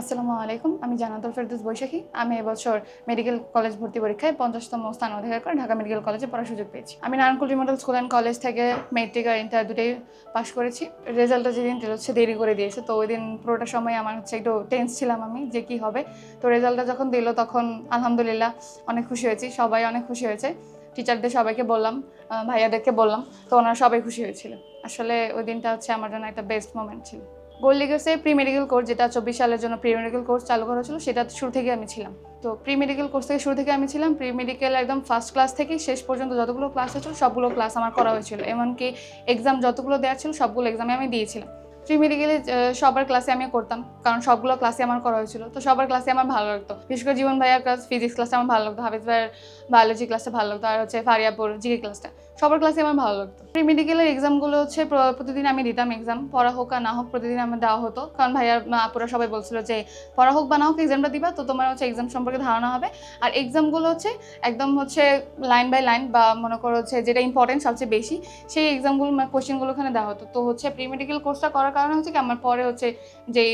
আসসালামু আলাইকুম, আমি জানাতুল ফেরদুস বৈশাখী। আমি এবছর মেডিকেল কলেজ ভর্তি পরীক্ষায় পঞ্চাশতম স্থান অধিকার করে ঢাকা মেডিকেল কলেজে পড়ার সুযোগ পেয়েছি। আমি Narayankul remodel school and college থেকে মেট্রিক আর ইন্টার দুটোই পাশ করেছি। রেজাল্টটা যেদিন হচ্ছে দেরি করে দিয়েছে, তো ওই দিন পুরোটা সময় আমার হচ্ছে একটু টেন্স ছিলাম আমি যে কি হবে। তো রেজাল্টটা যখন দিল তখন আলহামদুলিল্লাহ অনেক খুশি হয়েছি, সবাই অনেক খুশি হয়েছে। টিচারদের সবাইকে বললাম ভাইয়াদেরকে বললাম, তো ওনারা সবাই খুশি হয়েছিল। আসলে ওই দিনটা হচ্ছে আমার জন্য একটা বেস্ট মোমেন্ট ছিল। গোল্ড লিগার্সে প্রি মেডিকেল কোর্স যেটা চব্বিশ সালের জন্য প্রি মেডিকেল কোর্স চালু করা হয়েছিল সেটা শুরু থেকে আমি ছিলাম। তো প্রি মেডিকেল কোর্স থেকে শুরু থেকে আমি ছিলাম। প্রি মেডিকেল একদম ফার্স্ট ক্লাস থেকে শেষ পর্যন্ত যতগুলো ক্লাস হয়েছিল, সবগুলো ক্লাস আমার করা হয়েছিল। এমনকি এক্সাম যতগুলো দেওয়া ছিল, সবগুলো এক্সামে আমি দিয়েছিলাম। প্রি মেডিকেলে সবার ক্লাসে আমি করতাম, কারণ সবগুলো ক্লাসে আমার করা হয়েছিল। তো সবার ক্লাসে আমার ভালো লাগতো। বিশেষ করে জীবন ভাইয়ার ক্লাস ফিজিক্স ক্লাসে আমার ভালো লাগতো, হাফিজ ভাইয়ের বায়োলজি ক্লাসটা ভালো লাগতো, আর হচ্ছে ফারিয়াপুর জিকে ক্লাসটা সবার ক্লাসে আমার ভালো লাগতো। প্রি মেডিকেলের এক্সামগুলো হচ্ছে প্রতিদিন আমি দিতাম এক্সাম পড়া হোক আর না হোক প্রতিদিন আমার দেওয়া হতো। কারণ ভাইয়ার আপুরা সবাই বলছিল যে, পড়া হোক বা না হোক এক্সামটা দিবা, তো তোমার হচ্ছে এক্সাম সম্পর্কে ধারণা হবে। আর এক্সামগুলো হচ্ছে একদম হচ্ছে লাইন বাই লাইন বা মনে করো হচ্ছে যেটা ইম্পর্টেন্ট সবচেয়ে বেশি, সেই এক্সামগুলো কোশ্চেনগুলো ওখানে দেওয়া হতো। তো হচ্ছে প্রি মেডিকেল কোর্সটা করার কারণে হচ্ছে কি, আমার পরে হচ্ছে যেই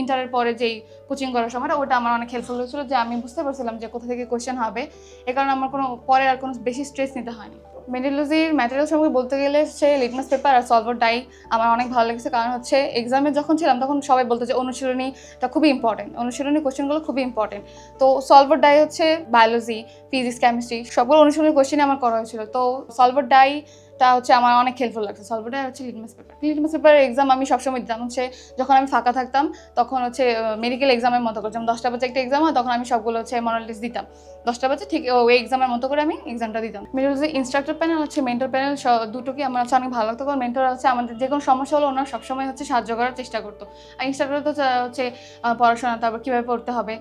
ইন্টারের পরে যেই কোচিং করার সময়টা, ওটা আমার অনেক হেল্পফুল হয়েছিল যে আমি বুঝতে পারছিলাম যে কোথা থেকে কোশ্চেন হবে। এ কারণে আমার কোনো, পরে আর কোনো বেশি স্ট্রেস নিতে হয়নি। মেডিলজির ম্যাটেরিয়াল সম্পর্কে বলতে গেলে সে লিটমাস পেপার আর সলভার ডাই আমার অনেক ভালো লেগেছে। কারণ হচ্ছে এক্সামে যখন ছিলাম তখন সবাই বলতো যে অনুশীলনীটা খুবই ইম্পর্টেন্ট অনুশীলনী কোশ্চেনগুলো খুবই ইম্পর্টেন্ট তো সলভার ডাই হচ্ছে বায়োলজি ফিজিক্স কেমিস্ট্রি সবগুলো অনুশীলনী কোশ্চেন আমার করা হয়েছিল। তো সলভার ডাই টা হচ্ছে আমার অনেক হেল্পফুল লাগছে। সলভার ডাই হচ্ছে লিটমাস পেপার লিটমাস পেপারের এক্সাম আমি সবসময় দিতাম। হচ্ছে যখন আমি ফাঁকা থাকতাম, তখন হচ্ছে মেডিকেল এক্সামের মতো করে, যেমন দশটা বাজে একটা এক্সাম হয়, তখন আমি সবগুলো হচ্ছে মনালিস দিতাম। দশটা বাজে ঠিক ওই এক্সামের মতো করে আমি এক্সামটা দিতাম। মেডিকেল ইনস্ট্রাক্টর প্যানেল হচ্ছে মেন্টর প্যানেল দুটোকে আমার হচ্ছে অনেক ভালো লাগতো। কারণ মেন্টর হচ্ছে আমাদের যে কোনো সমস্যা হলো ওনারা সবসময় হচ্ছে সাহায্য করার চেষ্টা করতো। আর ইনস্ট্রাক্টর তো হচ্ছে পড়াশোনা, তারপর কীভাবে পড়তে হবে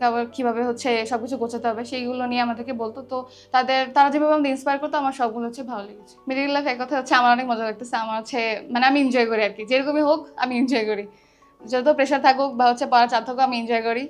তারপর কীভাবে হচ্ছে সব কিছু গোছাতে হবে, সেইগুলো নিয়ে আমাদেরকে বলতো। তো তাদের, তারা যেভাবে আমাদের ইন্সপায়ার করতো, আমার সবগুলো হচ্ছে ভালো লেগেছে। মেডিকেল লাইফ এক কথা হচ্ছে আমার অনেক মজা লাগতেছে, আমার হচ্ছে মানে আমি এনজয় করি আর কি যেরকমই হোক, আমি এনজয় করি। যত প্রেশার থাকুক বা হচ্ছে পড়ার চাপ থাকুক, আমি এনজয় করি।